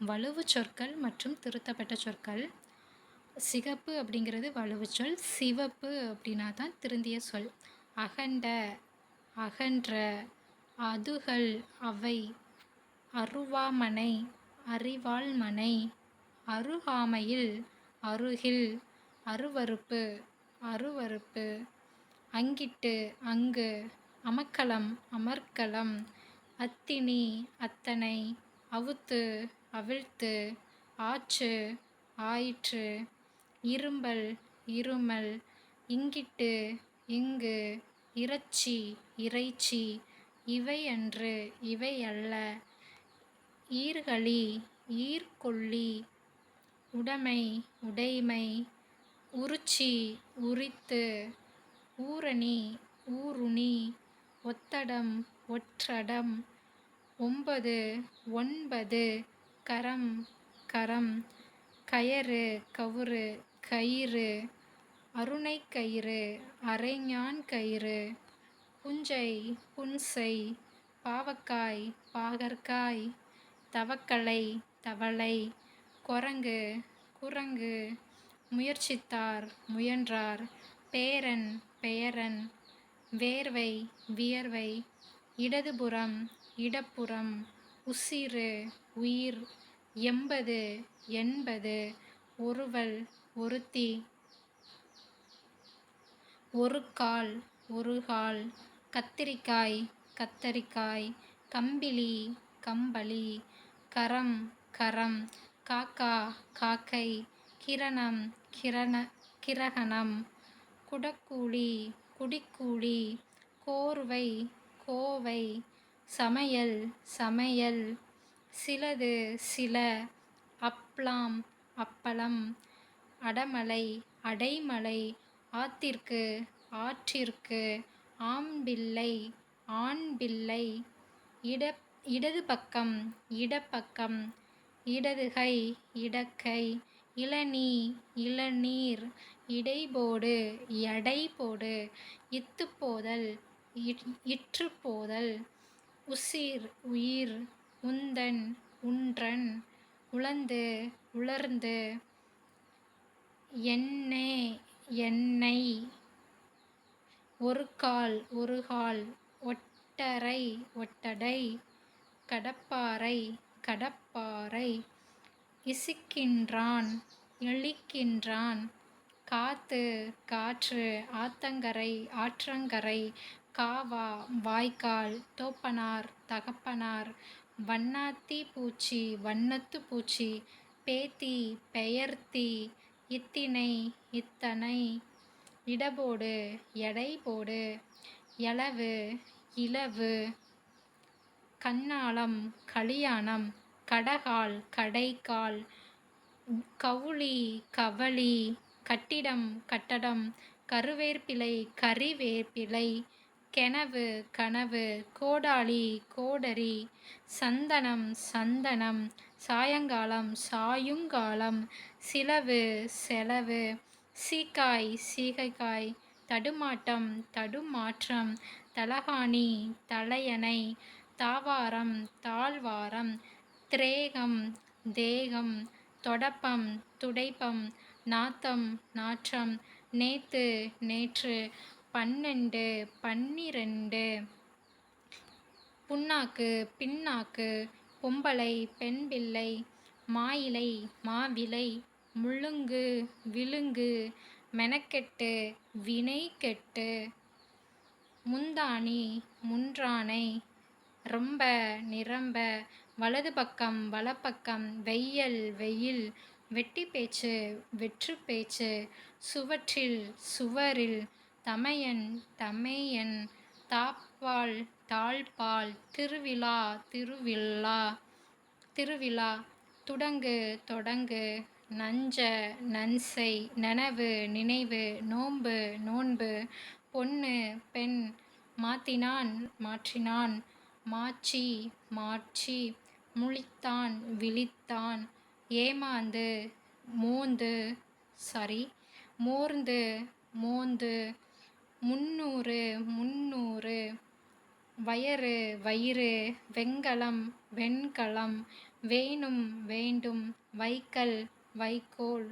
வலுவு சொற்கள் மற்றும் திருத்தப்பட்ட சொற்கள். சிகப்பு அப்படிங்கிறது வலுவு சொல் சிவப்பு அப்படின்னா தான் திருந்திய சொல். அகண்ட அகன்ற அதுகள் அவை அருவாமனை அறிவாள்மனை அருகாமையில் அருகில் அருவருப்பு அருவருப்பு அங்கிட்டு அங்கு அமக்கலம் அமர்க்கலம் அத்தினி அத்தனை அவுத்து அவிழ்த்து ஆச்சு ஆயிற்று இரும்பல் இருமல் இங்கிட்டு இங்கு இறைச்சி இறைச்சி இவை அன்று இவை அல்ல ஈர்களி ஈர்க்கொல்லி உடைமை உடைமை உருச்சி உரித்து ஊரணி ஊருணி ஒத்தடம் ஒற்றடம் ஒன்பது ஒன்பது கரம் கரம் கயறு கவுறு கயிறு அருணை கயிறு அரைஞான் கயிறு புஞ்சை புன்சை பாவக்காய் பாகற்காய் தவக்கலை தவளை குரங்கு குரங்கு முயற்சித்தார் முயன்றார் பேரன் பெயரன் வேர்வை வியர்வை இடதுபுறம் இடப்புறம் உசிறு உயிர் எண்பது எண்பது ஒருவல் ஒருத்தி. ஒரு கால் ஒரு கால். கத்திரிக்காய் கத்தரிக்காய். கம்பிலி கம்பளி. கரம் கரம். காக்கா காக்கை. கிரணம் கிரண கிரகணம். குடக்கூழி குடிக்கூழி. கோர்வை கோவை. சமையல் சமையல். சிலது சில அப்லாம் அப்பளம் அடமலை அடைமலை ஆத்திற்கு ஆற்றிற்கு ஆம்பிள்ளை ஆண்பிள்ளை இட இடது பக்கம் இடப்பக்கம் இடதுகை இடக்கை இளநீ இளநீர் இடைபோடு எடைபோடு இத்துப்போதல் இற்றுப்போதல் உசிர் உயிர் உந்தன் உன்றன் உழந்து உலர்ந்து எண்ணே எண்ணெய் ஒரு கால் ஒரு கால் ஒட்டரை ஒட்டடை கடப்பாரை கடப்பாரை இசிக்கின்றான் இழிக்கின்றான். காத்து காற்று ஆத்தங்கரை ஆற்றங்கரை. காவா வாய்க்கால் தோப்பனார் தகப்பனார். வண்ணாத்தி பூச்சி வண்ணத்து பூச்சி பேத்தி பெயர்த்தி இத்தினை இத்தனை இடபோடு எடை போடு எளவு இலவு கண்ணாளம் கலியாணம் கடகால் கடைக்கால் கவுளி கவளி கட்டிடம் கட்டடம் கருவேற்பிலை கறிவேற்பிலை கெனவு கனவு கோடாளி கோடரி சந்தனம் சந்தனம் சாயங்காலம் சாயுங்காலம் சிலவு செலவு சீக்காய் சீகைக்காய் தடுமாட்டம் தடுமாற்றம் தலகாணி தலையணை தாவாரம் தாழ்வாரம் திரேகம் தேகம் தொடப்பம் துடைப்பம் நாத்தம் நாற்றம் நேத்து நேற்று பன்னெண்டு பன்னிரெண்டு. புண்ணாக்கு பின்னாக்கு பொம்பளை பெண்பிள்ளை மாயிலை மாவிலை முழுங்கு விழுங்கு மெனக்கெட்டு வினை கெட்டு முந்தாணி முன்றானை ரொம்ப நிரம்ப வலது பக்கம் வலப்பக்கம் வெய்யல் வெயில் வெட்டி பேச்சு வெற்று பேச்சு சுவற்றில் சுவரில் தமையன் தமையன் தாப்பால் தாழ்பால் திருவிழா திருவிழா திருவிழா. துடங்கு தொடங்கு நஞ்ச நன்சை நனவு நினைவு நோன்பு நோன்பு பொண்ணு பெண் மாத்தினான் மாற்றினான் மாச்சி மாற்றி முழித்தான் விழித்தான் ஏமாந்து மோந்து சாரி மோர்ந்து மோந்து முன்னூறு முன்னூறு வயறு வயிறு வெண்கலம் வெண்கலம் வேணும் வேண்டும் வைக்கல் வைக்கோல்.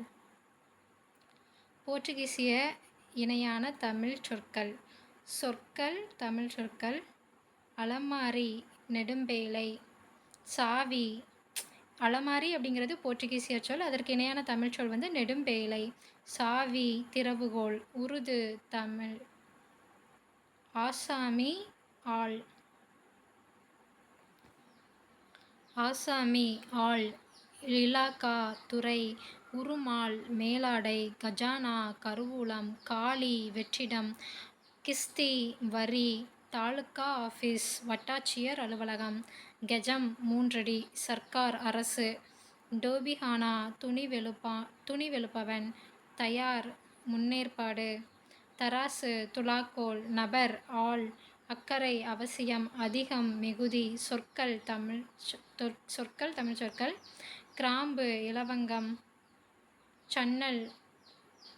போர்ச்சுகீசிய இணையான தமிழ் சொற்கள். சொற்கள் தமிழ் சொற்கள். அலமாரி நெடும்பேலை சாவி. அலமாரி அப்படிங்கிறது போர்ச்சுகீசிய சொல். அதற்கு இணையான தமிழ் சொல் வந்து நெடும்பேலை சாவி திறவுகோல் உருது தமிழ். ஆசாமி ஆள். ஆசாமி ஆள். இலாக்கா துறை உருமால் மேலாடை கஜானா கருவூலம் காளி வெற்றிடம் கிஸ்தி வரி தாலுக்கா ஆஃபீஸ் வட்டாட்சியர் அலுவலகம் கெஜம் மூன்றடி சர்க்கார் அரசு டோபிஹானா துணி வெளுப்பா துணி வெளுப்பவன் தயார் முன்னேற்பாடு தராசு துலாக்கோல் நபர் ஆள் அக்கறை அவசியம் அதிகம் மிகுதி சொற்கள் தமிழ் சொ- தொற்- சொற்கள் தமிழ் சொற்கள் கிராம்பு இலவங்கம் சன்னல்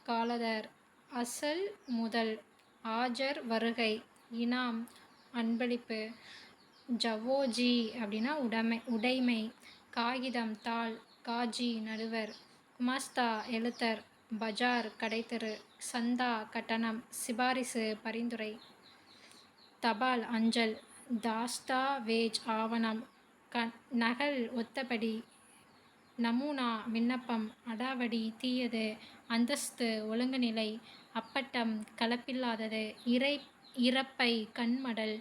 காலதர் அசல் முதல் ஆஜர் வருகை இனாம் அன்பளிப்பு ஜவோஜி அப்படின்னா உடைமை உடைமை காகிதம் தாள் காஜி நடுவர் குமாஸ்தா எழுத்தர் பஜார் கடைத்தெரு சந்தா கட்டணம் சிபாரிசு பரிந்துரை தபால் அஞ்சல் தாஸ்தாவேஜ் ஆவணம் க நகல் ஒத்தபடி நமூனா விண்ணப்பம் அடாவடி தீயது அந்தஸ்து ஒழுங்குநிலை அப்பட்டம் கலப்பில்லாதது இறை இறப்பை கண்மடல்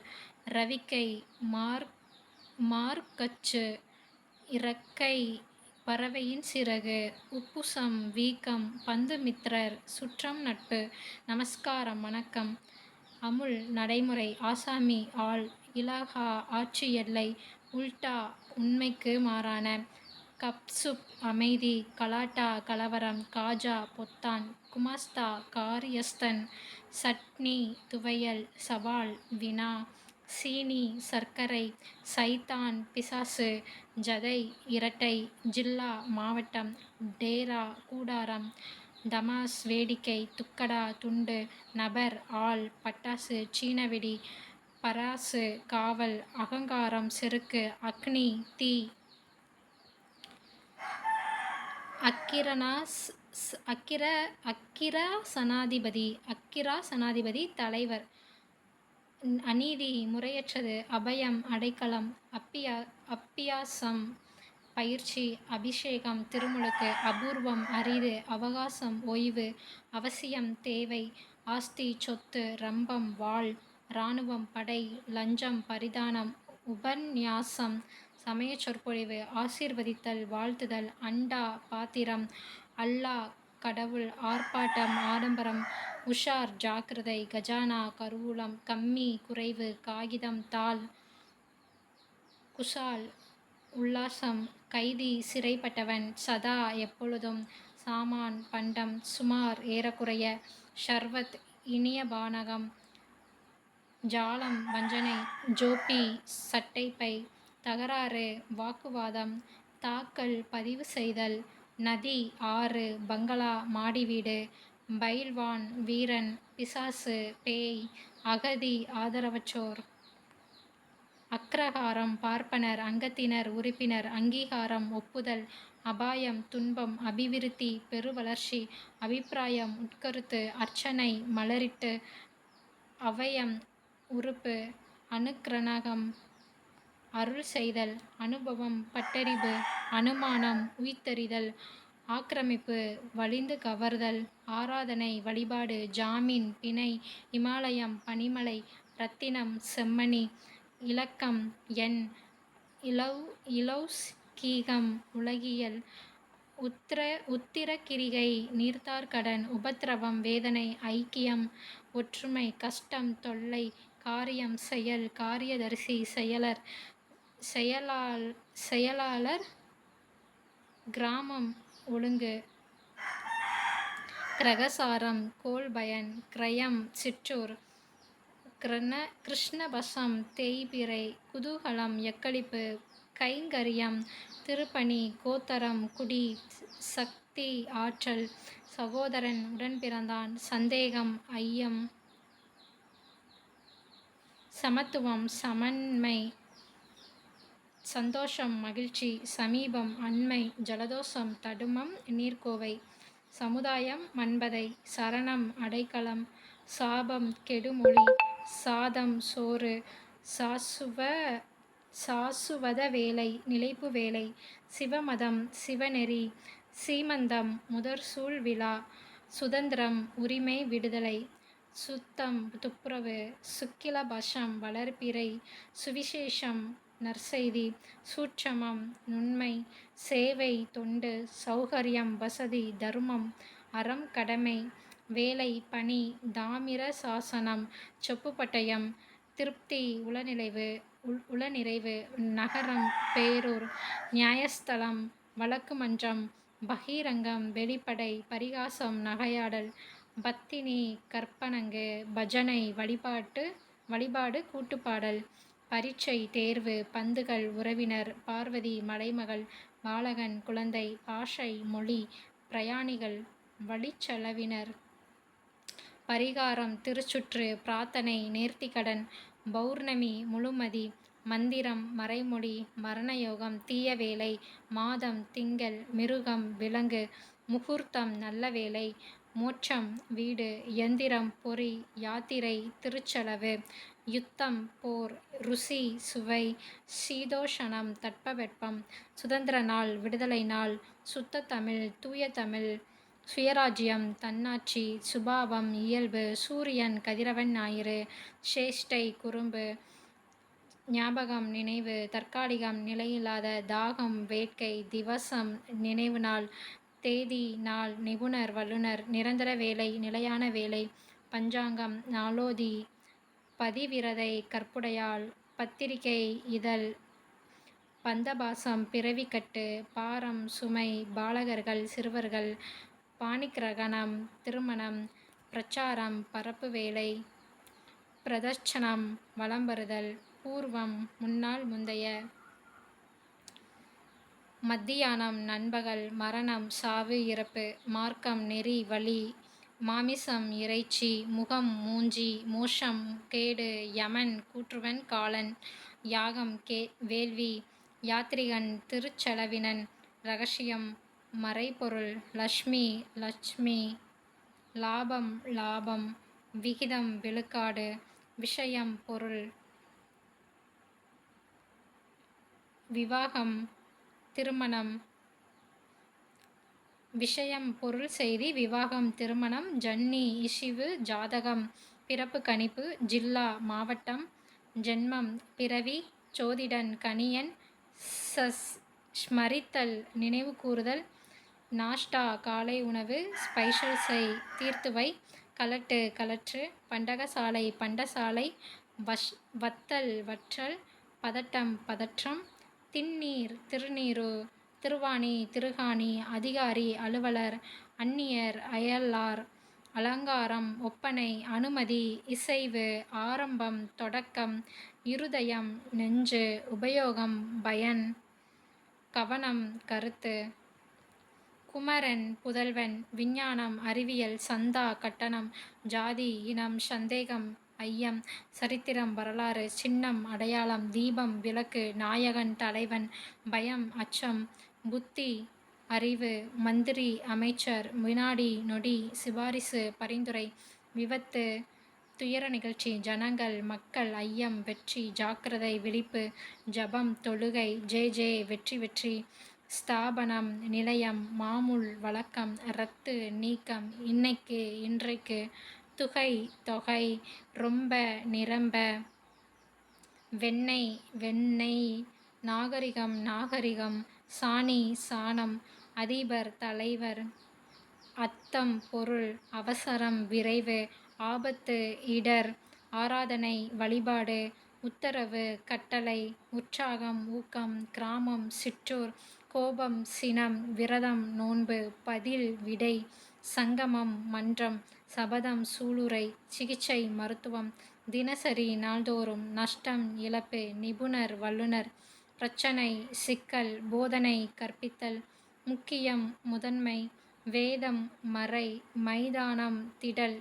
ரவிக்கை மார்க் மார்க்கச்சு இறக்கை பறவையின் சிறகு உப்புசம் வீக்கம் பந்துமித்திரர் சுற்றம் நட்பு நமஸ்காரம் வணக்கம். அமுல் நடைமுறை ஆசாமி ஆள் இலாகா ஆட்சி எல்லை உல்டா உண்மைக்கு மாறான கப்சுப் அமைதி கலாட்டா கலவரம் காஜா பொத்தான் குமாஸ்தா காரியஸ்தன் சட்னி துவையல் சவால் வினா சீனி சர்க்கரை சைத்தான் பிசாசு ஜதை இரட்டை ஜில்லா மாவட்டம் டேரா கூடாரம் தமாஸ் வேடிக்கை துக்கடா துண்டு நபர் ஆள் பட்டாசு சீனவெடி பராசு காவல் அகங்காரம் செருக்கு அக்னி தீ. அக்கிரனாஸ் அக்கிர அக்கிரா சனாதிபதி அக்கிரா சனாதிபதி தலைவர். அநீதி முறையற்றது அபயம் அடைக்கலம் அப்பியா அப்பியாசம் பயிற்சி அபிஷேகம் திருமுழுக்கு அபூர்வம் அரிது அவகாசம் ஓய்வு அவசியம் தேவை ஆஸ்தி சொத்து ரம்பம் வாழ் இராணுவம் படை லஞ்சம் பரிதானம் உபன்யாசம் சமய சொற்பொழிவு ஆசீர்வதித்தல் வாழ்த்துதல் அண்டா பாத்திரம் அல்லாஹ் கடவுள் ஆர்ப்பாட்டம் ஆடம்பரம் உஷார் ஜாக்கிரதை கஜானா கருவூலம் கம்மி குறைவு காகிதம் தாள் குசால் உல்லாசம் கைதி சிறைப்பட்டவன் சதா எப்பொழுதும் சாமான் பண்டம் சுமார் ஏறக்குறைய ஷர்வத் இனிய பானகம் ஜாலம் வஞ்சனை ஜோப்பி சட்டைப்பை தகராறு வாக்குவாதம் தாக்கல் பதிவு செய்தல் நதி ஆறு பங்களா மாடி வீடு பைல்வான் வீரன் பிசாசு பேய் அகதி ஆதரவற்றோர். அக்ரஹாரம் பார்ப்பனர் அங்கத்தினர் உறுப்பினர் அங்கீகாரம் ஒப்புதல் அபாயம் துன்பம் அபிவிருத்தி பெருவளர்ச்சி அபிப்பிராயம் உட்கருத்து அர்ச்சனை மலரிட்டு அவயம் உறுப்பு அனுக்கிரணகம் அருள் செய்தல் அனுபவம் பட்டறிவு அனுமானம் உய்த்தறிதல் ஆக்கிரமிப்பு வலிந்து கவர்தல் ஆராதனை வழிபாடு ஜாமீன் பிணை இமாலயம் பனிமலை ரத்தினம் செம்மணி இலக்கம் எண் இலவ் இலௌஸ்கீகம் உலகியல் உத்திர உத்திரக்கிரிகை நீர்த்தார்கடன் உபத்திரவம் வேதனை ஐக்கியம் ஒற்றுமை கஷ்டம் தொல்லை காரியம் செயல் காரியதரிசி செயலர் செயலாள் செயலாளர் கிராமம் ஒழுங்கு. கிரகசாரம் கோல்பயன் கிரயம் சிற்றூர். கிருண கிருஷ்ணபசம் தேய்பிறை குதூகலம் எக்களிப்பு கைங்கரியம் திருப்பணி கோத்தரம் குடி சக்தி ஆற்றல் சகோதரன் உடன்பிறந்தான் சந்தேகம் ஐயம் சமத்துவம் சமன்மை சந்தோஷம் மகிழ்ச்சி சமீபம் அண்மை ஜலதோஷம் தடுமம் நீர்க்கோவை சமுதாயம் மன்பதை சரணம் அடைக்கலம் சாபம் கெடுமொழி சாதம் சோறு சாசுவ சாசுவத வேலை நிலைப்பு வேலை சிவமதம் சிவநெறி சீமந்தம் முதற்சூழ் விழா சுதந்திரம் உரிமை விடுதலை சுத்தம் துப்புரவு சுக்கிலபஷம் வளர்ப்பிறை சுவிசேஷம் நற்செய்தி. சூட்சமம் நுண்மை சேவை தொண்டு சௌகரியம் வசதி தர்மம் அறம் கடமை வேலை பணி தாமிர சாசனம் சொப்புப்பட்டயம் திருப்தி உளநிலைவு உள் உளநிறைவு நகரம் பேரூர் நியாயஸ்தலம் வழக்கு மன்றம் பகிரங்கம் வெளிப்படை பரிகாசம் நகையாடல் பத்தினி கற்பனங்கு பஜனை வழிபாட்டு வழிபாடு கூட்டுப்பாடல் பரீட்சை தேர்வு பந்துகள் உறவினர் பார்வதி மலைமகள் பாலகன் குழந்தை பாஷை மொழி பிரயாணிகள் வழிச்செலவினர் பரிகாரம் திருச்சுற்று பிரார்த்தனை நேர்த்திக்கடன் பௌர்ணமி முழுமதி மந்திரம் மறைமொழி மரணயோகம் தீயவேலை மாதம் திங்கள் மிருகம் விலங்கு முகூர்த்தம் நல்ல வேலை மோட்சம் வீடு எந்திரம் பொறி யாத்திரை திருச்செலவு யுத்தம் போர் ருசி சுவை சீதோஷணம் தட்பவெப்பம் சுதந்திர நாள் விடுதலை நாள் சுத்த தமிழ் தூய தமிழ் சுயராஜ்யம் தன்னாட்சி சுபாவம் இயல்பு சூரியன் கதிரவன் ஞாயிறு சேஷ்டை குறும்பு ஞாபகம் நினைவு தற்காலிகம் நிலையில்லாத தாகம் வேட்கை திவசம் நினைவு நாள் தேதி நாள் நிபுணர் வல்லுனர் நிரந்தர வேலை நிலையான வேலை பஞ்சாங்கம் நாளோதி பதிவிரதை கற்புடையாள் பத்திரிகை இதழ் பந்தபாசம் பிறவிக்கட்டு பாரம் சுமை பாலகர்கள் சிறுவர்கள் பாணிக்கிரகணம் திருமணம் பிரச்சாரம் பரப்பு வேலை பிரதர்ச்சனம் வலம் வருதல் பூர்வம் முன்னாள் முந்தைய மத்தியானம் நண்பகல் மரணம் சாவு இறப்பு மார்க்கம் நெறி வழி மாமிசம் இறைச்சி முகம் மூஞ்சி மோஷம் கேடு யமன் கூற்றுவன் காலன் யாகம் கே வேள்வி யாத்ரிகன் திருச்செலவினன் ரகசியம் மறைபொருள் லக்ஷ்மி லட்சுமி லாபம் லாபம் விகிதம் விழுக்காடு விஷயம் பொருள் விவாகம் திருமணம் விஷயம் பொருள் செய்தி விவாகம் திருமணம் ஜன்னி இசிவு ஜாதகம் பிறப்பு கணிப்பு ஜில்லா மாவட்டம் ஜென்மம் பிறவி சோதிடன் கணியன் சஸ் ஸ்மரித்தல் நினைவு கூறுதல் நாஷ்டா காலை உணவு ஸ்பைஷல் செய் தீர்த்துவை கலட்டு கலற்று பண்டகசாலை பண்டசாலை வஷ் வத்தல் வற்றல் பதட்டம் பதற்றம் திண்ணீர் திருநீரு திருவாணி திருகாணி அதிகாரி அலுவலர் அந்நியர் அயலார் அலங்காரம் ஒப்பனை அனுமதி இசைவு ஆரம்பம் தொடக்கம் இருதயம் நெஞ்சு உபயோகம் பயன் கவனம் கருத்து குமரன் புதல்வன் விஞ்ஞானம் அறிவியல் சந்தா கட்டணம் ஜாதி இனம் சந்தேகம் ஐயம் சரித்திரம் வரலாறு சின்னம் அடையாளம் தீபம் விளக்கு நாயகன் தலைவன் பயம் அச்சம் புத்தி அறிவு மந்திரி அமைச்சர் வினாடி நொடி சிபாரிசு பரிந்துரை விபத்து துயர நிகழ்ச்சி ஜனங்கள் மக்கள் ஐயம் வெற்றி ஜாக்கிரதை விழிப்பு ஜபம் தொழுகை ஜே ஜே வெற்றி வெற்றி ஸ்தாபனம் நிலையம் மாமூல் வழக்கம் ரத்து நீக்கம் இன்னைக்கு இன்றைக்கு துகை தொகை ரொம்ப நிரம்ப வெண்ணெய் வெண்ணெய் நாகரிகம் நாகரிகம் சாணி சாணம் அதிபர் தலைவர் அத்தம் பொருள் அவசரம் விரைவு ஆபத்து இடர் ஆராதனை வழிபாடு உத்தரவு கட்டளை உற்சாகம் ஊக்கம் கிராமம் சிற்றூர் கோபம் சினம் விரதம் நோன்பு பதில் விடை சங்கமம் மன்றம் சபதம் சூளுரை சிகிச்சை மருத்துவம் தினசரி நாள்தோறும் நஷ்டம் இழப்பு நிபுணர் வல்லுனர் பிரச்சனை சிக்கல் போதனை கற்பித்தல் முக்கியம் முதன்மை வேதம் மறை மைதானம் திடல்